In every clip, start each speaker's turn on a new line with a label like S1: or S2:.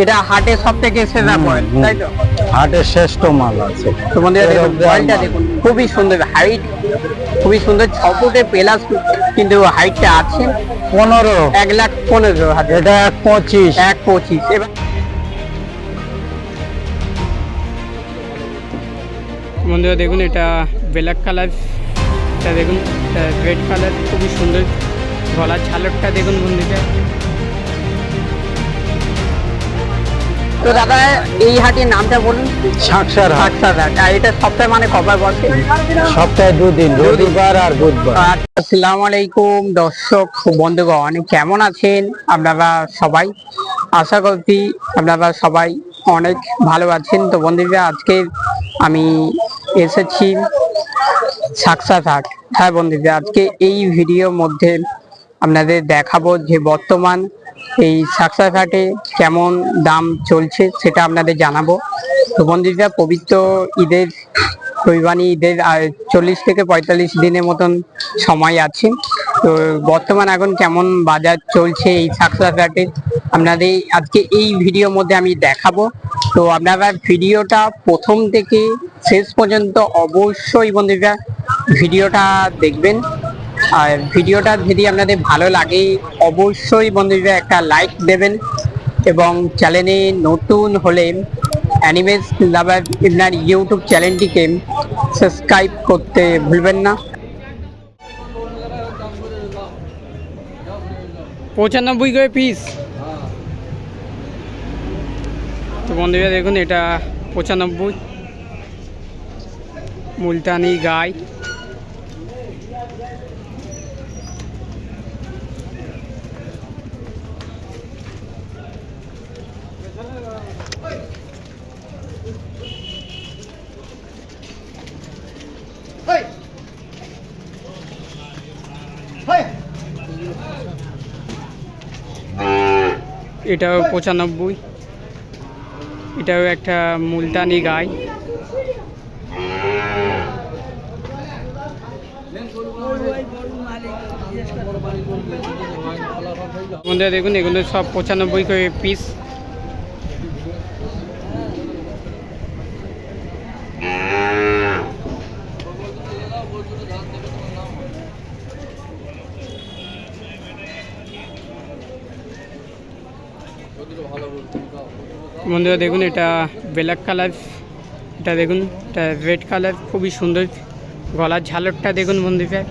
S1: এটা হাটে সব থেকে সেরা পয়েন্ট তাই তো?
S2: হাটের শ্রেষ্ঠ মাল আছে।
S1: তোমাদের দেখুন বলটা দেখুন খুবই সুন্দর হাইট খুবই সুন্দর ছ ফুটে প্লাস কিন্তু হাইটটা আছে
S2: পনেরো।
S1: এক লাখ পনেরো হাজার।
S2: এটা এক পঁচিশ।
S1: এক পঁচিশ এবার বন্ধুরা দেখুন এটা ব্ল্যাক কালার এটা দেখুন রেড কালার খুবই সুন্দর। গলার ঝালরটা দেখুন বন্ধুরা। তো দাদা এই হাটের নামটা বলুন।
S2: সাকসার হাট।
S1: আর এটা সপ্তাহে মানে কবার বসে?
S2: সপ্তাহে দুদিন রবিবার আর বুধবার।
S1: আসসালামু আলাইকুম দর্শক বন্ধুগণ কেমন আছেন? আপনারা সবাই? আশা করছি আপনারা সবাই অনেক ভালো আছেন। তো বন্ধুরা আজকে আমি এসেছি সাকসাত হাট। হ্যাঁ বন্ধুরা আজকে এই ভিডিওর মধ্যে আপনাদের দেখাবো যে বর্তমান এই সাকসাত হাটে কেমন দাম চলছে সেটা আপনাদের জানাব। তো বন্ধুরা পবিত্র ঈদের কোরবানি ঈদের চল্লিশ থেকে পঁয়তাল্লিশ দিনের মতন সময় আছে। তো বর্তমান এখন কেমন বাজার চলছে এই সাকসাত হাটে আপনাদের আজকে এই ভিডিওর মধ্যে আমি দেখাবো। তো আপনারা ভিডিওটা প্রথম থেকে শেষ পর্যন্ত অবশ্যই বন্ধুরা ভিডিওটা দেখবেন। আর ভিডিওটা যদি আপনাদের ভালো লাগে, অবশ্যই বন্ধুরা একটা লাইক দেবেন এবং চ্যানেলে নতুন হলে অ্যানিমেস লাভার আপনার ইউটিউব চ্যানেলটিকে সাবস্ক্রাইব করতে ভুলবেন না। পঁচানব্বই করে পিস তো বন্ধুরা দেখুন এটা পঁচানব্বই। মুলতানি গাই। এটাও পঁচানব্বই। এটাও একটা মুলতানি গাই। আমাদের দেখুন এগুলো সব পঁচানব্বই করে পিস বন্ধুরা দেখুন, এটা ব্ল্যাক কালার এটা দেখুন, এটা রেড কালার খুবই সুন্দর। গলার ঝালরটা দেখুন বন্ধুরা।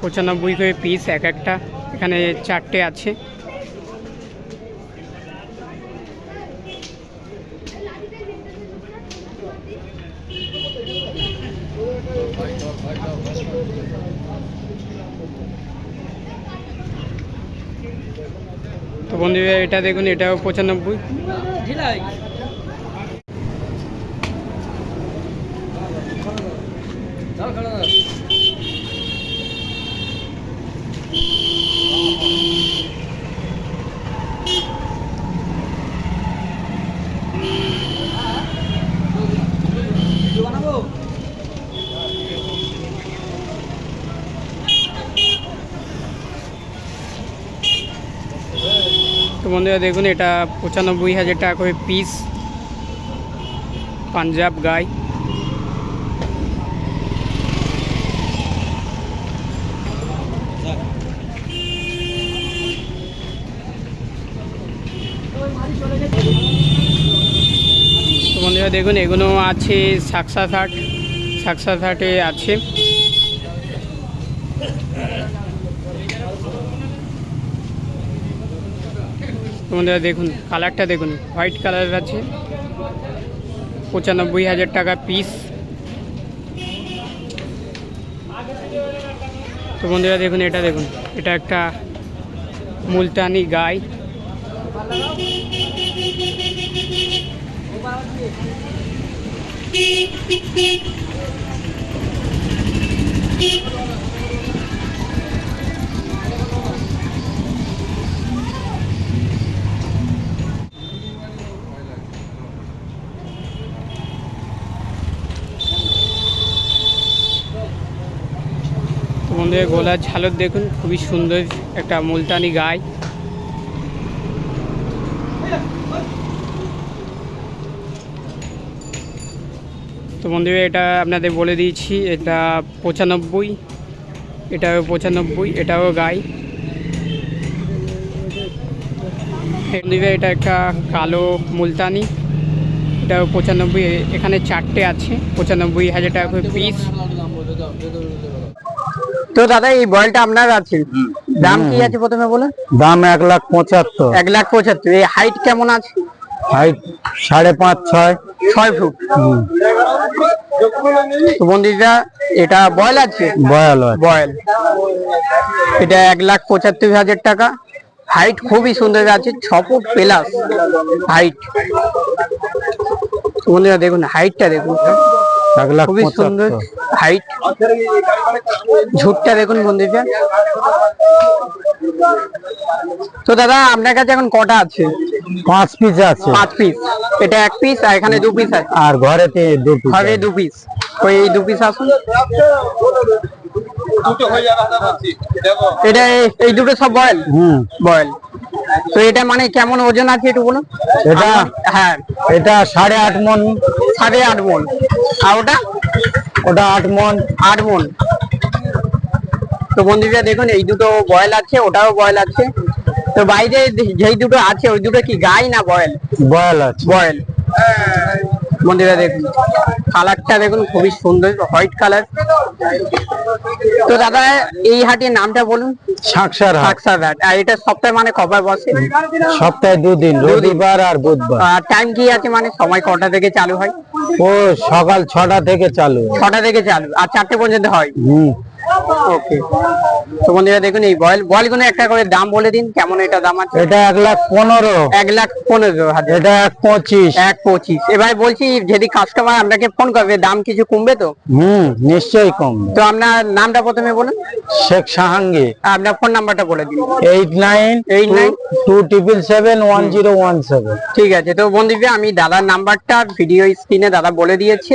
S1: পঁচানব্বই করে পিস এক একটা। এখানে চারটে আছে। তো এটা দেখুন এটাও পঁচানব্বই। তো বন্ধুরা দেখুন, এটা পঁচানব্বই হাজার টাকা করে পিস পাঞ্জাব গাই। তো বন্ধুরা দেখুন, এগুলো আছে সাকসাত হাট সাকসাত হাটে আছে। বন্ধুরা দেখুন কালারটা দেখুন হোয়াইট কালার আছে। পঁচানব্বই হাজার টাকা পিস তো বন্ধুরা দেখুন, এটা দেখুন, এটা একটা মুলতানি গাই। তো বন্ধুরা গোলার ঝালর দেখুন, খুবই সুন্দর একটা মুলতানি গাই। তো বন্ধুরা, এটা আপনাদের বলে দিয়েছি, এটা পঁচানব্বই, এটাও পঁচানব্বই, এটাও গাই। বন্ধুরা, এটা একটা কালো মুলতানি, এটাও পঁচানব্বই এখানে চারটে আছে, পঁচানব্বই হাজার টাকা পিস তো দাদা এই বয়েলটা আপনার আছে। দাম কি আছে প্রথমে বলুন?
S2: দাম এক লাখ পঁচাত্তর।
S1: এক লাখ পঁচাত্তর। এই হাইট কেমন আছে?
S2: হাইট সাড়ে পাঁচ ছয়।
S1: ছয় ফুট। বন্ধুরা এটা বয়েল আছে?
S2: বয়াল আছে।
S1: বয়েল। এটা এক লাখ পঁচাত্তর হাজার টাকা। হাইট খুবই সুন্দর আছে ছ ফুট প্লাস হাইট বন্ধুরা দেখুন হাইটটা দেখুন। খুবই সুন্দর। হাইট ঝুটটা দেখুন বন্ধুরা। তো দাদা আপনার কাছে এখন কটা আছে?
S2: পাঁচ পিস আছে।
S1: পাঁচ পিস এটা এক পিস আর এখানে দু পিস আছে।
S2: আর ঘরেতে দু পিস
S1: হবে দু পিস ওই এই দু পিস আসুন। এটা এই- এই দুটো সব বয়েল?
S2: হুম।
S1: বয়েল। তো এটা মানে কেমন ওজন আছে একটু বলুন?
S2: এটা?
S1: হ্যাঁ।
S2: এটা সাড়ে আট মন।
S1: সাড়ে আট মন। আর ওটা?
S2: ওটা আট মন।
S1: আট মন। তো বন্ধুরা দেখুন এই দুটো বয়েল আছে ওটাও বয়েল আছে। তো বাইরে যেই দুটো আছে ওই দুটো কি গাই না বয়েল?
S2: বয়েল আছে।
S1: বয়েল। বন্ধুরা দেখুন। কালারটা দেখুন খুবই সুন্দর হোয়াইট কালার। তো দাদা এই হাটের নামটা বলুন।
S2: সাকসার
S1: সাকসার হাট। আর এটা সপ্তাহে মানে কবার বসে?
S2: সপ্তাহে দুদিন রবিবার আর বুধবার।
S1: আর টাইম কি আছে মানে? সময় কটা থেকে চালু হয়?
S2: ও সকাল ছটা থেকে চালু
S1: ছটা থেকে চালু। আর চারটে পর্যন্ত হয়?
S2: হুম।
S1: ওকে তো বন্ধুরা দেখুন এই বয়েল বয়েলগুলো একটা করে দাম বলে দিন কেমন এটা দাম আছে?
S2: এটা এক লাখ পনেরো।
S1: এক লাখ পনেরো হাজার।
S2: এটা এক পঁচিশ।
S1: এক পঁচিশ। এবার বলছি যদি কাস্টমার আপনাকে ফোন করবে দাম কিছু কমবে তো?
S2: হুম নিশ্চয়ই কম
S1: তো আপনার নামটা প্রথমে বলুন।
S2: শেখ সাহাঙ্গি।
S1: আপনার ফোন নাম্বারটা বলে দিন।
S2: Eight nine
S1: Eight nine
S2: two triple seven one zero one seven
S1: ঠিক আছে তো বন্ধুরা আমি দাদার নাম্বারটা ভিডিও স্ক্রিনে দাদা বলে দিয়েছে।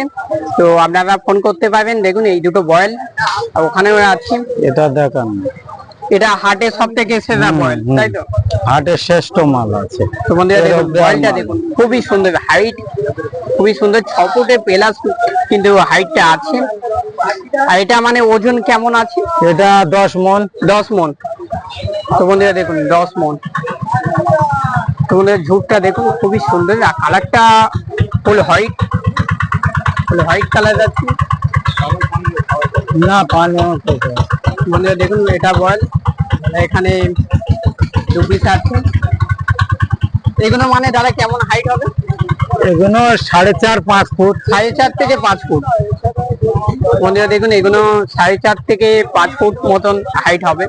S1: তো আপনারা ফোন করতে পারবেন। দেখুন এই দুটো বয়েল ওখানেও আছে।
S2: এটা দেখান।
S1: এটা হাটে সব থেকে সেরা
S2: হুম।
S1: তাই তো?
S2: হাটের শ্রেষ্ঠ মাল আছে।
S1: তো বন্ধুরা দেখুন খুবই সুন্দর হাইট খুবই সুন্দর ছ ফুটে প্লাস কিন্তু হাইটটা আছে। আর এটা মানে ওজন কেমন আছে?
S2: এটা দশ মন।
S1: দশ মন। তো বন্ধুরা দেখুন দশ মন। তো বন্ধুরা দেখুন খুবই সুন্দর। আর কালারটা full white full white colour আছে
S2: না পানি।
S1: বন্ধুরা দেখুন এটা বল। এখানে দু পিস আছে। এগুলো মানে দাদা কেমন হাইট হবে?
S2: এগুলো সাড়ে চার পাঁচ ফুট।
S1: সাড়ে চার থেকে পাঁচ ফুট। বন্ধুরা দেখুন এগুলো সাড়ে চার থেকে পাঁচ ফুট মতন হাইট হবে।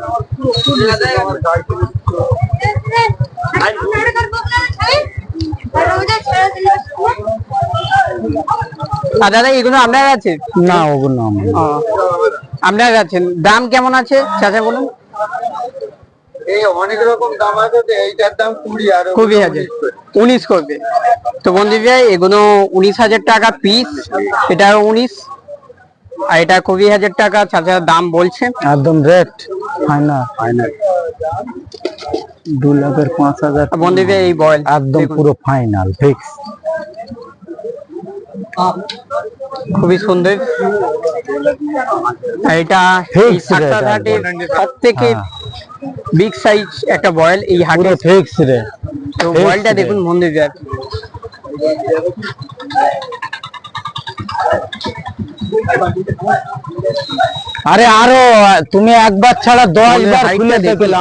S1: দাদা এগুলো আপনার আছে?
S2: না ওগুলো আমার
S1: আপনার আছেন দাম কেমন আছে? চাচা বলুন।
S3: এই অনেক রকম দাম আছে এইটার দাম কুড়ি আর
S1: কুড়ি হাজার। উনিশ করবে। তো বন্ধুরা এগুলো উনিশ হাজার টাকা পিস এটা উনিশ। আর এটা কুড়ি হাজার টাকা চাচা দাম বলছে।
S2: একদম রেট ফাইনাল ফাইনাল দু লাখের পাঁচ হাজার
S1: আর বন্ধুরা এই বয়েল
S2: একদম
S1: দেখুন,
S2: পুরো ফাইনাল ফিক্স
S1: খুবই সুন্দর এটা
S2: একদম।
S1: সব থেকে। বিগ সাইজ একটা বয়েল এই হাটে
S2: ফিক্স
S1: তো বয়েলটা। দেখুন বন্ধুরা
S2: আরে আরও তুমি একবার ছাড়া দশ বার খুলে দেখলে।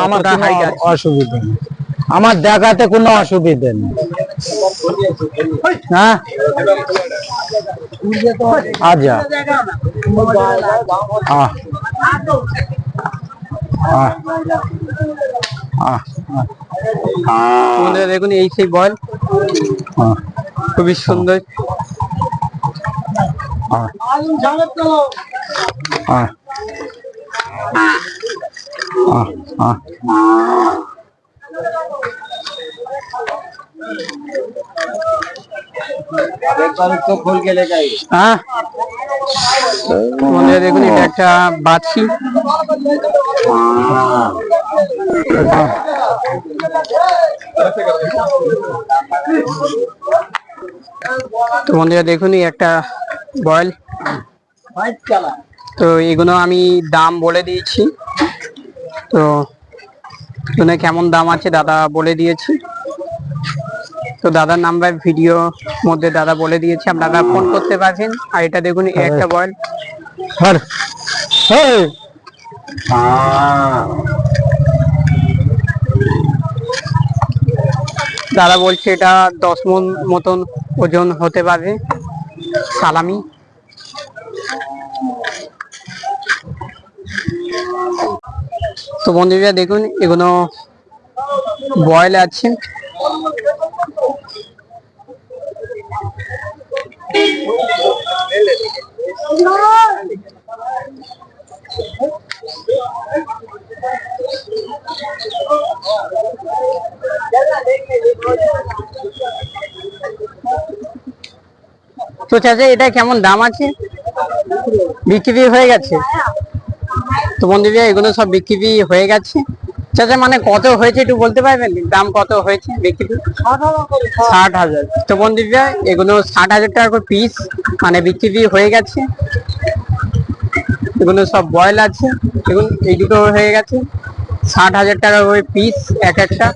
S2: অসুবিধা আমার দেখাতে কোনো অসুবিধা নেই হ্যাঁ? আহ।
S1: বন্ধুরা দেখুন এই সেই
S2: আহ।
S1: খুবই সুন্দর।
S2: আহ। আহ আহ আহ
S3: तो खोल के लेकर आइए
S1: হ্যাঁ বন্ধুরা দেখুন এটা একটা বাছি তো বন্ধুরা দেখুন এই একটা বয়েল তো এগুলো আমি দাম বলে দিয়েছি তো এগুলো কেমন দাম আছে দাদা বলে দিয়েছি তো দাদার নাম্বার ভিডিও মধ্যে দাদা বলে দিয়েছে আপনারা ফোন করতে পারছেন। আর এটা দেখুন এই একটা বয়েল
S2: হেই
S1: দাদা বলছে এটা দশ মন মতন ওজন হতে পারে। সালামি। তো বন্ধুরা দেখুন এগুলো বয়েল আছে। তো চাচা, এটা কেমন দাম আছে? বিক্রি হয়ে গেছে। তো বন্ধুরা, এগুলো সব বিক্রি হয়ে গেছে। চাচা মানে কত হয়েছে একটু বলতে পারবেন? দাম কত হয়েছে বিক্রি ষাট হাজার। তো বন্ধুরা এগুলো ষাট হাজার টাকা করে পিস মানে বিক্রি হয়ে গেছে। এগুলো সব বয়েল আছে। দেখুন, এই দুটো হয়ে গেছে। ষাট হাজার টাকা করে পিস এক একটা।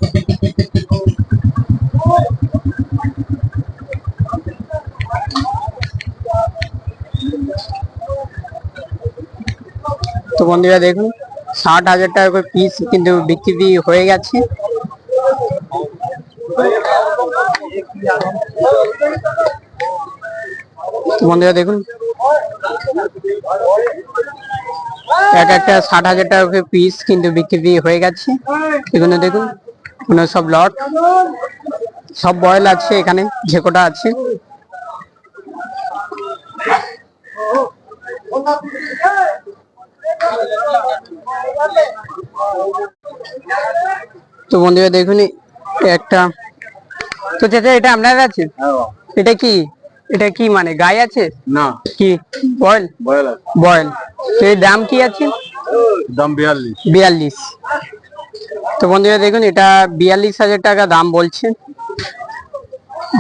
S1: তো বন্ধুরা দেখুন ষাট হাজার টাকা করে পিস কিন্তু বিক্রি হয়ে গেছে। বন্ধুরা দেখুন, এক একটা ষাট হাজার টাকা করে পিস কিন্তু বিক্রি হয়ে গেছে। এখানে দেখুন, এখানে সব লট সব বয়েল আছে এখানে, যে কটা আছে। তো বন্ধুরা দেখুন একটা তো চাচা এটা আপনার আছে? এটা কি? এটা কি মানে গায়ে আছে?
S3: না।
S1: কি? বয়েল?
S3: বয়লা
S1: বয়েল। তো এর দাম কি আছে?
S3: দাম বিয়াল্লিশ।
S1: বিয়াল্লিশ। তো বন্ধুরা দেখুন এটা বিয়াল্লিশ হাজার টাকা দাম বলছেন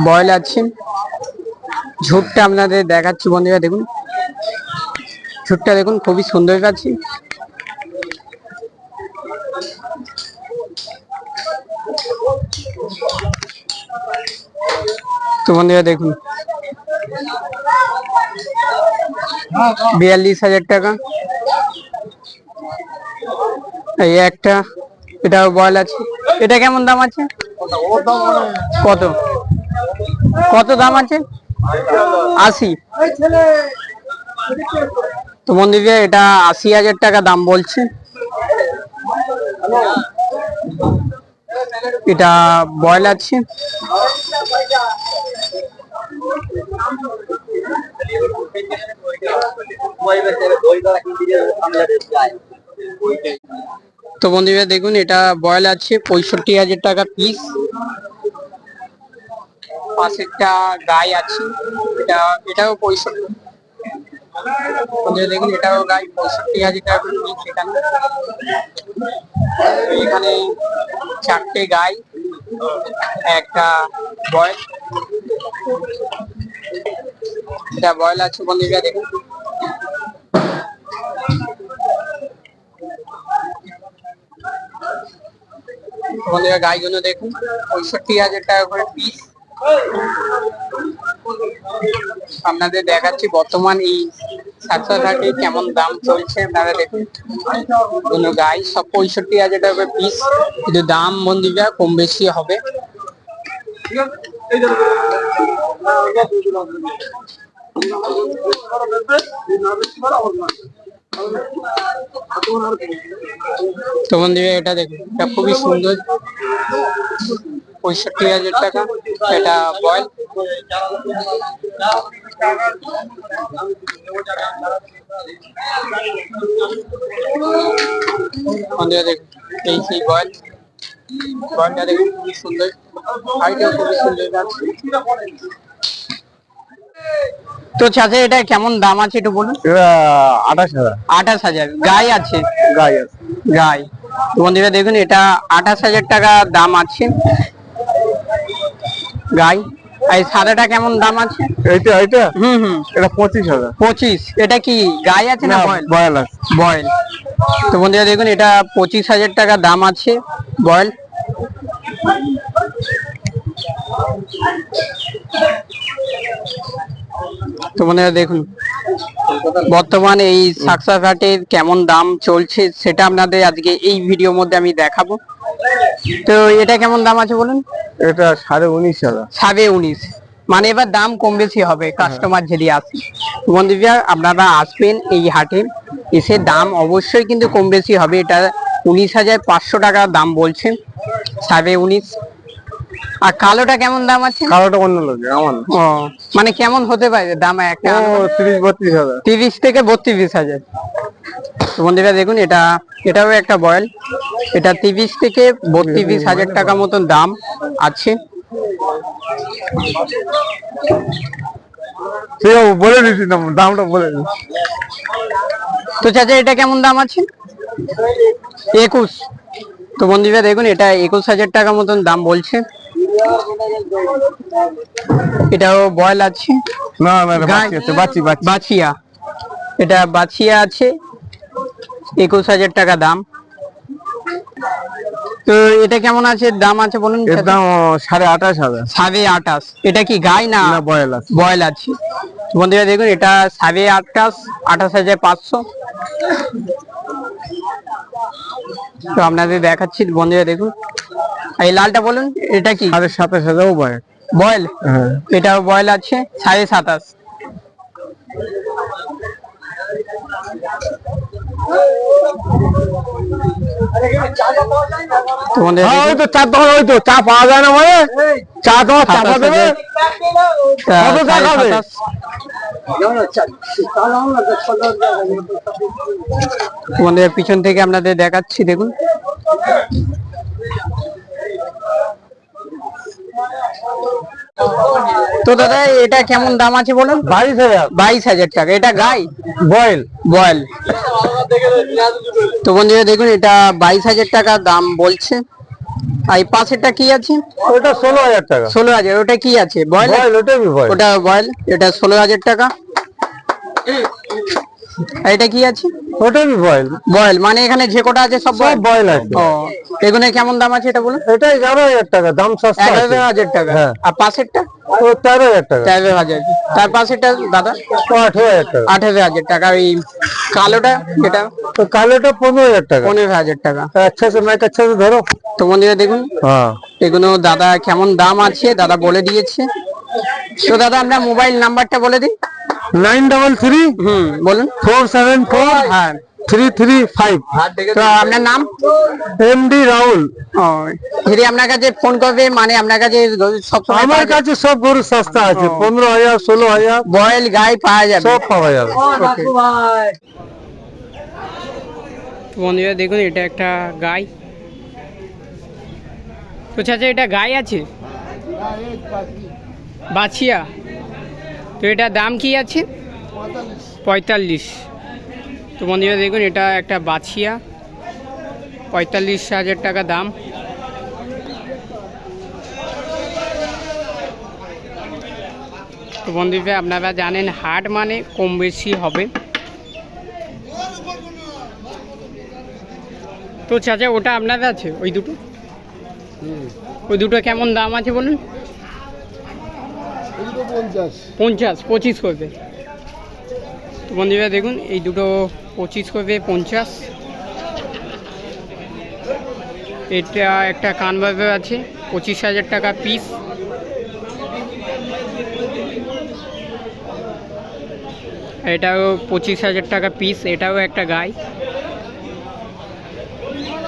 S1: বয়েল আছে। ঝুটটা আপনাদের দেখাচ্ছি বন্ধুরা দেখুন। ঝুটটা দেখুন খুবই সুন্দর আছে। তো বন্ধুরা দেখুন। বিয়াল্লিশ হাজার টাকা। এই একটা, এটা বয়েল আছে। এটা কেমন দাম আছে? কত? কত দাম আছে? আশি। তো বন্ধুরা, এটা আশি হাজার টাকা দাম বলছে। এটা বয়েল আছে। তো বন্ধুরা দেখুন, এটা বয়েল আছে, পঁয়ষট্টি হাজার টাকা পিস পাশেরটা গায়ে আছে, এটা, এটাও পঁয়ষট্টি। দেখুন, এটাও গায়ে পঁয়ষট্টি হাজার টাকা করে পিস এখানে। চারটে গাই, একটা বয়েল। এটা বয়েল আছে বন্ধুরা দেখুন। বন্ধুরা, গাইগুলো দেখুন, পঁয়ষট্টি হাজার টাকা করে পিস আপনাদের দেখাচ্ছি বর্তমান এই ঘাটে কেমন দাম চলছে, আপনারা দেখুন। কোনো গাই সব পঁয়ষট্টি হাজার টাকা পিস কিন্তু দাম, বন্ধুরা, কম বেশি হবে। তো বন্ধুরা, এটা দেখুন, এটা খুবই সুন্দর। পঁয়ষট্টি হাজার টাকা এটা বয়েল বন্ধুরা দেখুন এই সেই বয়েল বয়েলটা দেখুন খুবই সুন্দর। হাইটাও খুবই সুন্দর তো চাচা এটা কেমন দাম আছে একটু বলুন?
S2: আঠাশ হাজার।
S1: আঠাশ হাজার। গায়ে আছে?
S2: গাই আছে।
S1: তো বন্ধুরা দেখুন এটা আঠাশ হাজার টাকা দাম আছে। গাই। এই সাদাটা কেমন দাম আছে?
S3: এইটা এইটা?
S1: হুম হুম।
S3: এটা পঁচিশ হাজার।
S1: পঁচিশ। এটা কি গাই আছে না বয়েল?
S3: বয়াল আছে।
S1: বয়েল। তো বন্ধুরা দেখুন এটা পঁচিশ হাজার টাকা দাম আছে বয়েল। তো বন্ধুরা দেখুন বর্তমানে এই সাকসা ঘাটের কেমন দাম চলছে সেটা আপনাদের আজকে এই ভিডিওর মধ্যে আমি দেখাবো। তো এটা কেমন দাম আছে বলুন?
S3: এটা সাড়ে উনিশ হাজার।
S1: সাড়ে উনিশ। মানে এবার দাম কম বেশি হবে কাস্টমার যদি আসে। বন্ধুরা আপনারা আসবেন এই হাটে এসে দাম অবশ্যই কিন্তু কম বেশি হবে। এটা উনিশ হাজার পাঁচশো টাকা দাম বলছেন সাড়ে উনিশ। আর কালোটা কেমন দাম আছে?
S3: কালোটা অন্য লোক আমার
S1: ও মানে কেমন হতে পারে দাম? একটা
S3: তিরিশ বত্রিশ হাজার।
S1: তিরিশ থেকে বত্রিশ হাজার। বন্ধুরা দেখুন এটা এটাও একটা বয়েল। এটা তিরিশ থেকে বত্রিশ হাজার টাকা মতন দাম আছে।
S3: বলে দিচ্ছি দামটা বলে দিচ্ছি।
S1: তো চাচা এটা কেমন দাম আছে? একুশ। তো বন্ধুরা দেখুন এটা একুশ হাজার টাকা মতন দাম বলছে। এটাও বয়েল আছে।
S3: না না
S1: বাছিয়া এটা বাছিয়া আছে। একুশ হাজার টাকা দাম। তো এটা কেমন আছে? দাম আছে বলুন।
S3: দাম সাড়ে আঠাশ হাজার।
S1: সাড়ে আঠাশ। এটা কি গাই না
S3: বয়াল আছে।
S1: বয়েল আছে? বন্ধুরা দেখুন এটা সাড়ে আঠাশ আঠাশ হাজার পাঁচশো। তো আপনাদের দেখাচ্ছি বন্ধুরা দেখুন। এই লালটা বলুন এটা কি?
S3: সাড়ে সাতাশ হাজারও বয়াল।
S1: বয়েল?
S3: হ্যাঁ।
S1: এটাও বয়েল আছে সাড়ে সাতাশ।
S3: হ্যাঁ, ওই তো চা দোকান ওই তো চা পাওয়া যায় না মানে চা তোমার চা দেবে
S1: হাজার।
S3: কত চা খাবে?
S1: সাতাশ। পিছন থেকে আপনাদের দেখাচ্ছি দেখুন তো দাদা এটা কেমন দাম আছে বলুন?
S3: বাইশ হাজার।
S1: বাইশ হাজার টাকা। এটা গাই?
S3: বয়েল।
S1: বয়েল। তো বন্ধুরা দেখুন এটা বাইশ হাজার টাকা দাম বলছে। আর পাশেরটা কি আছে?
S3: ওটা ষোলো হাজার টাকা।
S1: ষোলো হাজার। ওটা কি আছে? বয়েল। ওটা বয়েল এটা ষোলো হাজার টাকা। এটা কি আছে?
S3: ওটাই বয়েল
S1: বয়েল মানে এখানে যে কটা আছে সব
S3: সব
S1: বয়েল
S3: আছে।
S1: ও এগুলো কেমন দাম আছে এটা বলুন?
S3: এটাই এগারো হাজার টাকা দাম সস্তা
S1: এগারো হাজার টাকা।
S3: হ্যাঁ।
S1: আর পাশেরটা?
S3: ও তেরো হাজার টাকা।
S1: তেরো হাজার। তার পাশেরটা দাদা?
S3: আঠেরো হাজার টাকা।
S1: আঠেরো হাজার টাকা। ওই কালোটা যেটা
S3: তো কালোটা পনেরো হাজার টাকা।
S1: পনেরো হাজার টাকা।
S3: আচ্ছা সে মাইক আচ্ছা ধরো।
S1: তো বন্ধুরা দেখুন।
S3: হ্যাঁ।
S1: এগুলো দাদা কেমন দাম আছে? দাদা বলে দিয়েছে। তো দাদা আমরা মোবাইল নাম্বারটা বলে দিই।
S3: নাইন ডাবল থ্রি
S1: হুম বলুন।
S3: ফোর সেভেন ফোর
S1: হ্যাঁ
S3: থ্রি থ্রি ফাইভ।
S1: তো আপনার নাম?
S3: M D
S1: Rahul. যদি আপনার কাছে ফোন করবে মানে আপনার কাছে সবসময়
S3: আমার কাছে সব গরু সস্তা আছে। পনেরো হাজার ষোলো হাজার।
S1: বয়েল গাই পাওয়া যাবে।
S3: সব পাওয়া যাবে।
S1: বন্ধুরা দেখুন এটা একটা গাই। তো চাচা এটা গাই আছে? বাছিয়া। তো এটা দাম কি আছে? পঁয়তাল্লিশ। তো বন্ধুরা দেখুন এটা একটা বাছিয়া। পঁয়তাল্লিশ হাজার টাকা দাম। তো বন্ধুরা আপনারা জানেন হাট মানে কম বেশি হবে। তো চাচা ওটা আপনার আছে? ওই দুটো? ওই দুটো কেমন দাম আছে বলুন? পঞ্চাশ। পঁচিশ করবে। তো বন্ধুরা দেখুন, এই দুটো পঁচিশ করবে, পঞ্চাশ। এটা একটা কানভাবে আছে, পঁচিশ হাজার টাকা পিস এটাও পঁচিশ হাজার টাকা পিস এটাও একটা গাই।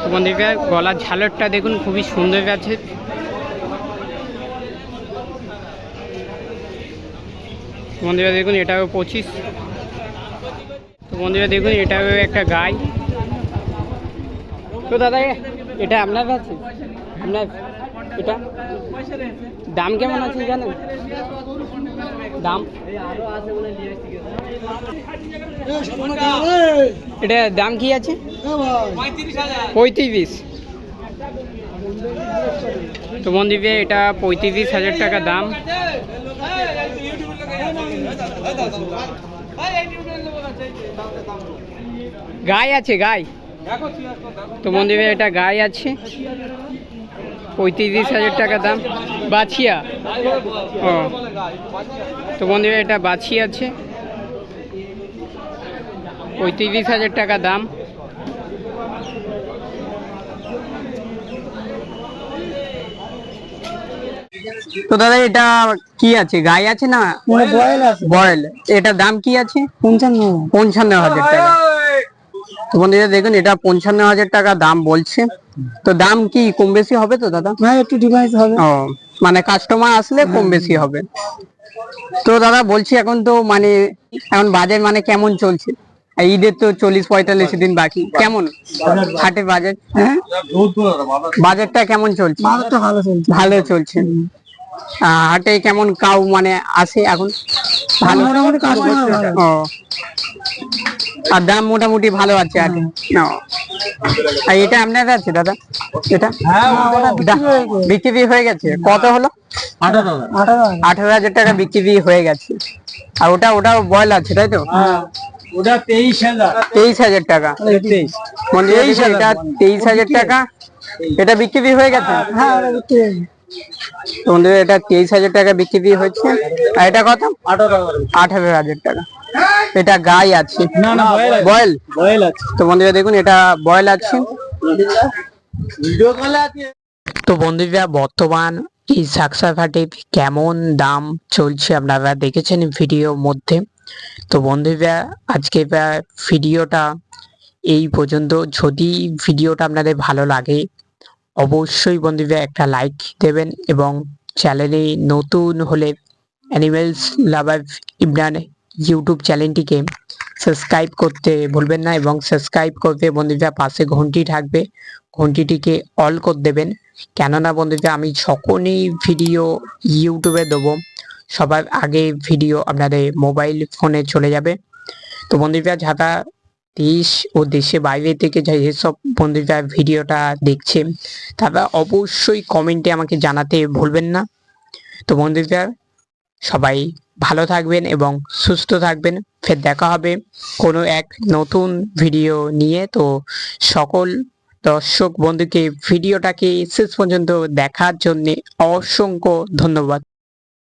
S1: তো বন্ধুরা, গলার ঝালরটা দেখুন, খুবই সুন্দর আছে। বন্ধুরা দেখুন, এটাও পঁচিশ। তো বন্ধুরা দেখুন, এটাও একটা গাই। তো দাদা এটা আপনার কাছে? আপনার, এটা? দাম কেমন আছে জানেন? দাম? এটা দাম কি আছে? পঁয়ত্রিশ। তো বন্ধুরা এটা পঁয়ত্রিশ হাজার টাকা দাম। গায়ে আছে গায়ে তো বন্ধুরা এটা গায়ে আছে। পঁয়ত্রিশ হাজার টাকা দাম। বাছিয়া। ও। তো বন্ধুরা এটা বাছি আছে। পঁয়ত্রিশ হাজার টাকা দাম। তো দাদা এটা কি আছে? গায়ে আছে না
S2: বয়েল আছে।
S1: বয়েল। এটার দাম কি আছে?
S2: পঞ্চান্ন।
S1: পঞ্চান্ন হাজার টাকা। তো বন্ধুরা দেখুন এটা পঞ্চান্ন হাজার টাকা দাম বলছে। তো দাম কি কম বেশি হবে তো দাদা?
S2: হ্যাঁ একটু ডিভাইস হবে।
S1: ও মানে কাস্টমার আসলে কম বেশি হবে। তো দাদা বলছি এখন তো মানে এখন বাজার মানে কেমন চলছে? ঈদের তো চল্লিশ পঁয়তাল্লিশ দিন বাকি। কেমন? হাটের বাজার?
S2: হ্যাঁ?
S1: বাজারটা কেমন চলছে?
S2: ভালো চলছে।
S1: ভালো চলছে। আহ, হাটে কেমন কাউ মানে আসে এখন? ভালো?
S2: মোটামুটি
S1: ও। আর দাম মোটামুটি ভালো আছে হাটে? আর এটা আপনার আছে দাদা? এটা?
S2: হ্যাঁ ওটা
S1: বিক্রি হয়ে গেছে। কত হলো?
S2: আঠারো
S1: হাজার। টাকা বিক্রি হয়ে গেছে। আর ওটা ওটাও বয়ল আছে তাই তো?
S2: হ্যাঁ ওটা তেইশ হাজার।
S1: তেইশ হাজার টাকা।
S2: তেইশ
S1: হাজার। টাকা। এটা বিক্রি হয়ে গেছে?
S2: হ্যাঁ ওটা বিক্রি গেছে।
S1: তো বন্ধুরা এটা তেইশ হাজার টাকা বিক্রি হচ্ছে আর এটা কত?
S2: আঠারো
S1: হাজার টাকা। এটা গাই আছে।
S2: না না বয়েল আছে।
S1: বয়েল?
S2: বয়েল আছে।
S1: তো বন্ধুরা দেখুন এটা বয়েল আছে।
S2: ভিডিও কলে আছে
S1: তো বন্ধুরা বর্তমান এই সাকসা কেমন দাম চলছে আপনারা দেখেছেন ভিডিওর মধ্যে। তো বন্ধুরা আজকে ভিডিওটা এই পর্যন্ত। যদি ভিডিওটা আপনাদের ভালো লাগে অবশ্যই বন্ধুরা একটা লাইক দেবেন এবং চ্যানেলে নতুন হলে অ্যানিমেলস লাভার ইমরান ইউটিউব চ্যানেলটিকে সাবস্ক্রাইব করতে ভুলবেন না এবং সাবস্ক্রাইব করতে বন্ধুরা, পাশে ঘন্টি থাকবে। ঘন্টিটিকে অল করে দেবেন। কেননা বন্ধুরা, আমি যখনই ভিডিও ইউটিউবে দেবো। সবার আগে ভিডিও আপনাদের মোবাইল ফোনে চলে যাবে। তো বন্ধুরা, যারা দেশ ও দেশে বাইরে থেকে যে- যেসব বন্ধুরা ভিডিওটা দেখছে, তারা অবশ্যই কমেন্টে আমাকে জানাতে ভুলবেন না। তো বন্ধুরা, সবাই ভালো থাকবেন এবং সুস্থ থাকবেন। ফের দেখা হবে কোনো এক নতুন ভিডিও নিয়ে। তো সকল দর্শক বন্ধুকে ভিডিওটাকে শেষ পর্যন্ত দেখার জন্যে অসংখ্য ধন্যবাদ।